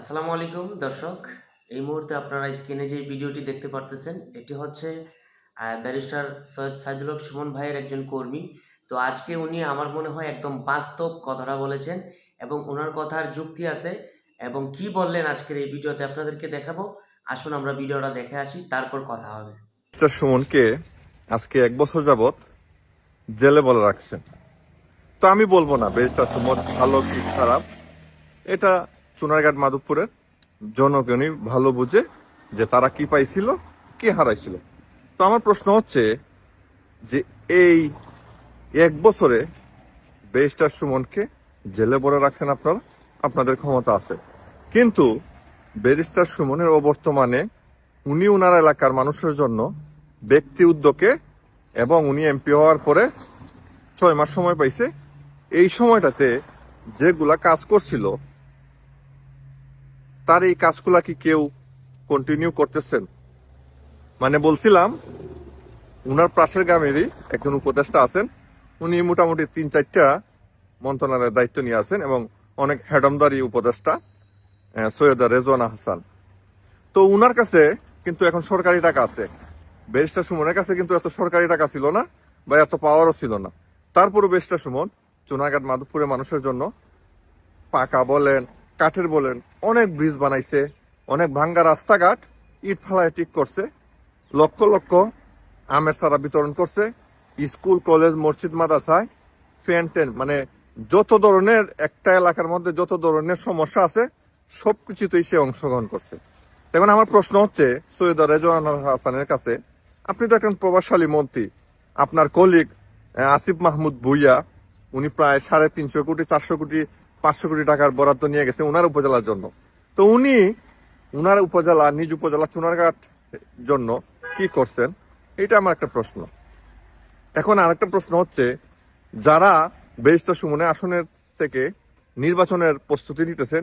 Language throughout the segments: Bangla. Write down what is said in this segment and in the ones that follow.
আসসালামু আলাইকুম দর্শক, এই মুহূর্তে আপনারা স্ক্রিনে যে ভিডিওটি দেখতে পারতেছেন, এটি হচ্ছে ব্যারিস্টার সৈয়দ সাইদুল সুমন ভাইয়ের একজন কর্মী। তো আজকে উনি আমার মনে হয় একদম বাস্তব কথাটা বলেছেন এবং ওনার কথার যুক্তি আছে এবং কি বললেন আজকের এই ভিডিওতে আপনাদেরকে দেখাবো। আসুন আমরা ভিডিওটা দেখে আসি, তারপর কথা হবে। সুমনকে আজকে এক বছর যাবত জেলে বলে রাখছেন। তো আমি বলব না, ব্যারিস্টার সুমন ভালো কি খারাপ, এটা চুনারঘাট মাধবপুরের জনগণই ভালো বুঝে যে তারা কি পাইছিল, কি হারাইছিল। তো আমার প্রশ্ন হচ্ছে যে এই এক বছরে ব্যারিস্টার সুমনকে জেলে বলে রাখছেন আপনারা? আপনাদের ক্ষমতা আছে। কিন্তু ব্যারিস্টার সুমনের অবর্তমানে উনি উনার এলাকার মানুষের জন্য ব্যক্তি উদ্যোগে এবং উনি এমপি হওয়ার পরে ছয় মাস সময় পাইছে। এই সময়টাতে যেগুলা কাজ করছিল তার এই কাজগুলা কি কেউ কন্টিনিউ করতেছেন? মানে বলছিলাম, উনার পাশের গ্রামেরই একজন উপদেষ্টা আছেন। উনি মোটামুটি তিন চারটা মন্ত্রণালয়ের দায়িত্ব নিয়ে আছেন এবং অনেক হেডমদারি উপদেষ্টা সৈয়দা রেজওয়ানা হাসান। তো উনার কাছে কিন্তু এখন সরকারি টাকা আছে। ব্যারিস্টার সুমনের কাছে কিন্তু এত সরকারি টাকা ছিল না বা এত পাওয়ারও ছিল না। তারপরও ব্যারিস্টার সুমন চুনাঘাট মাধবপুরের মানুষের জন্য পাকা বলেন কাঠের বলেন, অনেক ব্রিজ বানাইছে, অনেক ভাঙ্গা রাস্তাঘাট, ইট ফালায় ঠিক করছে, লক্ষ লক্ষ আমের সারা বিতরণ করছে, স্কুল, কলেজ, মসজিদ, মাদ্রাসায়, ফ্যান টেন মানে যত ধরনের একটা এলাকার মধ্যে যত ধরনের সমস্যা আছে, সবকিছুতেই সে অংশগ্রহণ করছে। এখন আমার প্রশ্ন হচ্ছে, সৈয়দ রেজওয়ান হাসানের কাছে, আপনি তো একজন প্রভাবশালী মন্ত্রী, আপনার কলিগ আসিফ মাহমুদ ভুইয়া, উনি প্রায় সাড়ে তিনশো কোটি, চারশো কোটি পাঁচশো কোটি টাকার বরাদ্দ নিয়ে গেছে উনার উপজেলার জন্য। তো উনি উনার উপজেলা, নিজ উপজেলা চুনারঘাট জন্য কি করছেন? এটা আমার একটা প্রশ্ন। এখন আরেকটা প্রশ্ন হচ্ছে, যারা বেরিস্টার সুমনে আসনের থেকে নির্বাচনের প্রস্তুতি নিতেছেন,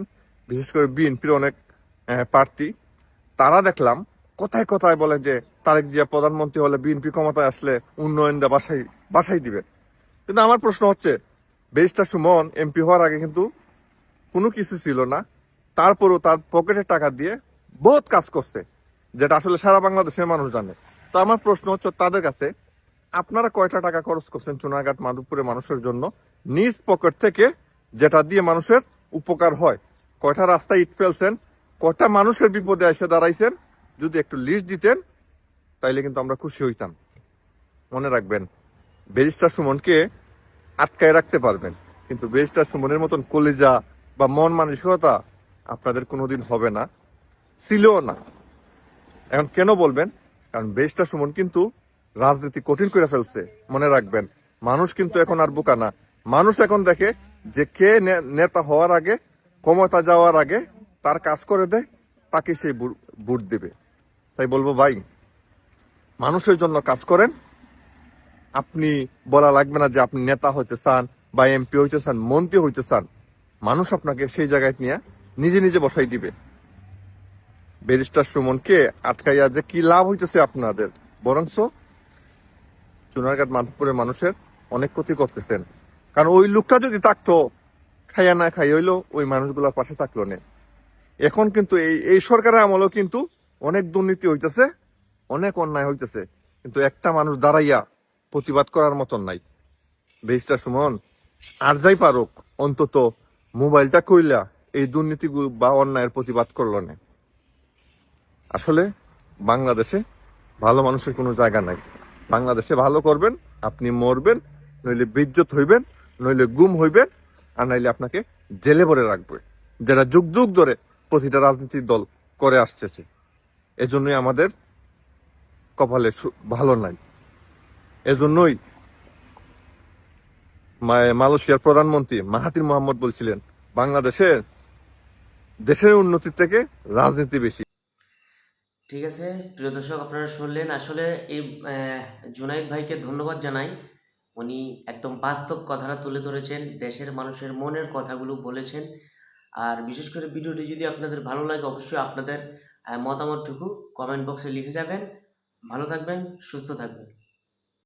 বিশেষ করে বিএনপির অনেক প্রার্থী, তারা দেখলাম, কথায় কথায় বলেন যে তারেক জিয়া প্রধানমন্ত্রী হলে বিএনপি ক্ষমতায় আসলে উন্নয়ন দেওয়া বাসাই বাসাই দিবেন। কিন্তু আমার প্রশ্ন হচ্ছে বেরিস্টার সুমন এমপি হওয়ার আগে কিন্তু কোনো কিছু ছিল না। তারপরও তার পকেটের টাকা দিয়ে বহুত কাজ করছে, যেটা আসলে সারা বাংলাদেশের মানুষ জানে। তো আমার প্রশ্ন হচ্ছে তাদের কাছে, আপনারা কয়টা টাকা খরচ করছেন চুনারঘাট মাধবপুরের মানুষের জন্য? নিজ পকেট থেকে যেটা দিয়ে মানুষের উপকার হয়। কয়টা রাস্তায় ইট ফেলছেন? কয়টা মানুষের বিপদে এসে দাঁড়াইছেন? যদি একটু লিস্ট দিতেন, তাইলে কিন্তু আমরা খুশি হইতাম। মনে রাখবেন, ব্যারিস্টার সুমনকে আটকায় রাখতে পারবেন। কিন্তু ব্যারিস্টার সুমনের মতন কলিজা বা মন মানসিকতা আপনাদের কোনোদিন হবে না, ছিলও না। এখন কেন বলবেন? কারণ ব্যারিস্টার সুমন কিন্তু রাজনীতি কঠিন করে ফেলছে, মনে রাখবেন। মানুষ কিন্তু এখন আর বোকা না। মানুষ এখন দেখে যে কে নেতা হওয়ার আগে, ক্ষমতা যাওয়ার আগে তার কাজ করে দেয়, তাকে সেই ভোট দিবে। তাই বলব ভাই, মানুষের জন্য কাজ করেন আপনি বলা লাগবে না যে আপনি নেতা হইতে চান বা এমপি হইতে চান, মন্ত্রী হইতে চান। মানুষ আপনাকে সেই জায়গায় নিয়ে নিজে নিজে বসাই দিবে। ব্যারিস্টার সুমনকে আটকাইয়া যে কি লাভ হইতেছে আপনাদের। বরঞ্চ চুনারঘাট মাধবপুরের মানুষের অনেক ক্ষতি করতেছেন। কারণ ওই লোকটা যদি থাকতো, খাইয়া না খাই হইল, ওই মানুষগুলোর পাশে থাকল না। এখন কিন্তু এই এই সরকারের আমলেও কিন্তু অনেক দুর্নীতি হইতেছে, অনেক অন্যায় হইতেছে। কিন্তু একটা মানুষ দাঁড়াইয়া প্রতিবাদ করার মতন নাই। বেশটা সুমন, আর যাই পারুক, অন্তত মোবাইলটা কইলা এই দুর্নীতি বা অন্যায়ের প্রতিবাদ করল না। আসলে বাংলাদেশে ভালো মানুষের কোনো জায়গা নাই। বাংলাদেশে ভালো করবেন, আপনি মরবেন, নইলে বিদ্যুৎ হইবেন, নইলে গুম হইবেন, আর নাইলে আপনাকে জেলে ভরে রাখবে। যারা যুগ যুগ ধরে প্রতিটা রাজনীতির দল করে আসতেছে, এজন্যই আমাদের কপালে ভালো নাই। এজন্যই মালয়েশিয়ার প্রধানমন্ত্রী মাহাতির মোহাম্মদ বলছিলেন বাংলাদেশের দেশের উন্নতির থেকে রাজনীতি বেশি। ঠিক আছে, প্রিয় দর্শক, আপনারা শুনলেন। আসলে এই জুনাইদ ভাইকে ধন্যবাদ জানাই। উনি একদম বাস্তব কথাটা তুলে ধরেছেন, দেশের মানুষের মনের কথাগুলো বলেছেন। আর বিশেষ করে ভিডিওটি যদি আপনাদের ভালো লাগে, অবশ্যই আপনাদের মতামতটুকু কমেন্ট বক্সে লিখে যাবেন। ভালো থাকবেন, সুস্থ থাকবেন।